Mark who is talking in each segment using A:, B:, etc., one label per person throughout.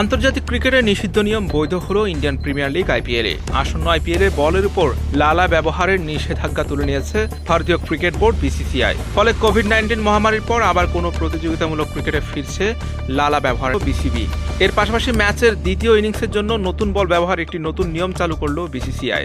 A: আন্তর্জাতিক ক্রিকেটে নিষিদ্ধ নিয়ম বৈধ হল ইন্ডিয়ান প্রিমিয়ার লিগ আইপিএলে আসন্ন আইপিএলে বলের উপর লালা ব্যবহারের নিষেধাজ্ঞা তুলে নিয়েছে ভারতীয় ক্রিকেট বোর্ড বিসিসিআই। ফলে কোভিড নাইন্টিন মহামারীর পর আবার কোনো প্রতিযোগিতামূলক ক্রিকেটে ফিরছে লালা ব্যবহার বিসিবি। এর পাশাপাশি ম্যাচের দ্বিতীয় ইনিংসের জন্য নতুন বল ব্যবহার একটি নতুন নিয়ম চালু করল বিসিসিআই।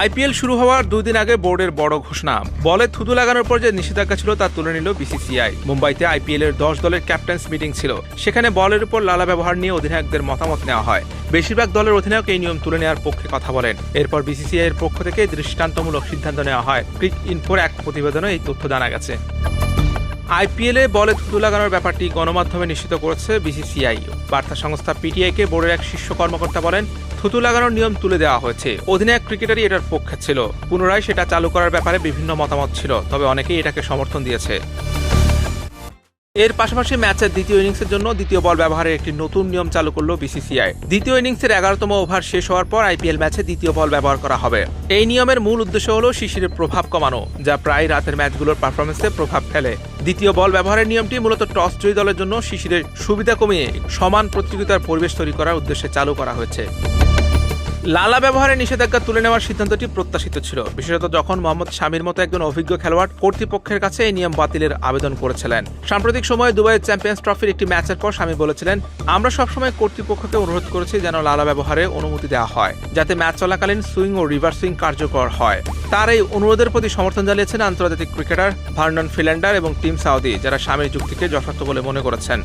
A: আইপিএল শুরু হওয়ার দুই দিন আগে বোর্ডের বড় ঘোষণা। বলে থুতু লাগানোর পর যে নিষেধাজ্ঞা ছিল তা তুলে নিল বিসিসিআই। মুম্বাইতে আইপিএল এর দশ দলের ক্যাপ্টেন্স মিটিং ছিল। সেখানে বলের উপর লালা ব্যবহার নিয়ে অধিনায়কদের মতামত নেওয়া হয়। বেশিরভাগ দলের অধিনায়ক এই নিয়ম তুলে নেওয়ার পক্ষে কথা বলেন। এরপর বিসিসিআই এর পক্ষ থেকে দৃষ্টান্তমূলক সিদ্ধান্ত নেওয়া হয়। ক্রিক ইনফোর এক প্রতিবেদনে এই তথ্য জানা গেছে। আইপিএলে বলে থুতু লাগানোর ব্যাপারটি গণমাধ্যমে নিশ্চিত করেছে বিসিসিআই। বার্তা সংস্থা পিটিআইকে বোর্ডের এক শীর্ষ কর্মকর্তা বলেন, থুতু লাগানোর নিয়ম তুলে দেওয়া হয়েছে। অধিনায়ক ক্রিকেটারই এটার পক্ষে ছিল। পুনরায় সেটা চালু করার ব্যাপারে বিভিন্ন মতামত ছিল, তবে অনেকেই এটাকে সমর্থন দিয়েছে। এর পাশাপাশি ম্যাচের দ্বিতীয় ইনিংসের জন্য দ্বিতীয় বল ব্যবহারের একটি নতুন নিয়ম চালু করল বিসিসিআই। দ্বিতীয় ইনিংসের এগারোতম ওভার শেষ হওয়ার পর আইপিএল ম্যাচে দ্বিতীয় বল ব্যবহার করা হবে। এই নিয়মের মূল উদ্দেশ্য হলো শিশিরের প্রভাব কমানো, যা প্রায় রাতের ম্যাচগুলোর পারফরমেন্সে প্রভাব ফেলে। দ্বিতীয় বল ব্যবহারের নিয়মটি মূলত টস জয়ী দলের জন্য শিশিরের সুবিধা কমিয়ে সমান প্রতিযোগিতার পরিবেশ তৈরি করার উদ্দেশ্যে চালু করা হয়েছে। লালা ব্যবহারের নিষেধাজ্ঞা তুলে নেওয়ার সিদ্ধান্তটি প্রত্যাশিত ছিল। বিশেষত যখন মোহাম্মদ শামির মতো একজন অভিজ্ঞ খেলোয়াড় কর্তৃপক্ষের কাছে এই নিয়ম বাতিলের আবেদন করেছিলেন। সাম্প্রতিক সময়ে দুবাইয়ের চ্যাম্পিয়ন্স ট্রফির একটি ম্যাচের পর স্বামী বলেছিলেন, আমরা সবসময় কর্তৃপক্ষকে অনুরোধ করেছি যেন লালা ব্যবহারে অনুমতি দেওয়া হয়, যাতে ম্যাচ চলাকালীন সুইং ও রিভার্স সুইং কার্যকর হয়। তার এই অনুরোধের প্রতি সমর্থন জানিয়েছেন আন্তর্জাতিক ক্রিকেটার ভার্নন ফিল্যান্ডার এবং টিম সাউদি, যারা স্বামীর যুক্তিকে যথার্থ বলে মনে করেছেন।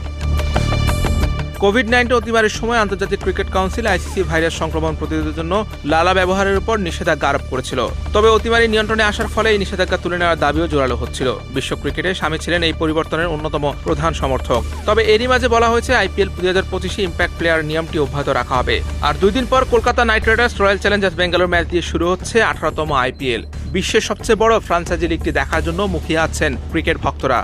A: কোভিড নাইন্টিন অতিমারির সময় আন্তর্জাতিক ক্রিকেট কাউন্সিল আইসিসি ভাইরাস সংক্রমণ প্রতিরোধের জন্য লালা ব্যবহারের উপর নিষেধাজ্ঞা আরোপ করেছিল। তবে অতিমারি নিয়ন্ত্রণে আসার ফলে এই নিষেধাজ্ঞা তুলে নেওয়ার দাবিও জোরালো হচ্ছিল। বিশ্ব ক্রিকেটে স্বামী ছিলেন এই পরিবর্তনের অন্যতম প্রধান সমর্থক। তবে এরই মাঝে বলা হয়েছে, আইপিএল দুই হাজার পঁচিশে ইম্প্যাক্ট প্লেয়ার নিয়মটি অব্যাহত রাখা হবে। আর দুই দিন পর Kolkata Knight Riders, Royal Challengers, Bangalore match দিয়ে শুরু হচ্ছে আঠারোতম আইপিএল। বিশ্বের সবচেয়ে বড় ফ্রাঞ্চাইজি লিগটি দেখার জন্য মুখিয়ে আছেন ক্রিকেট ভক্তরা।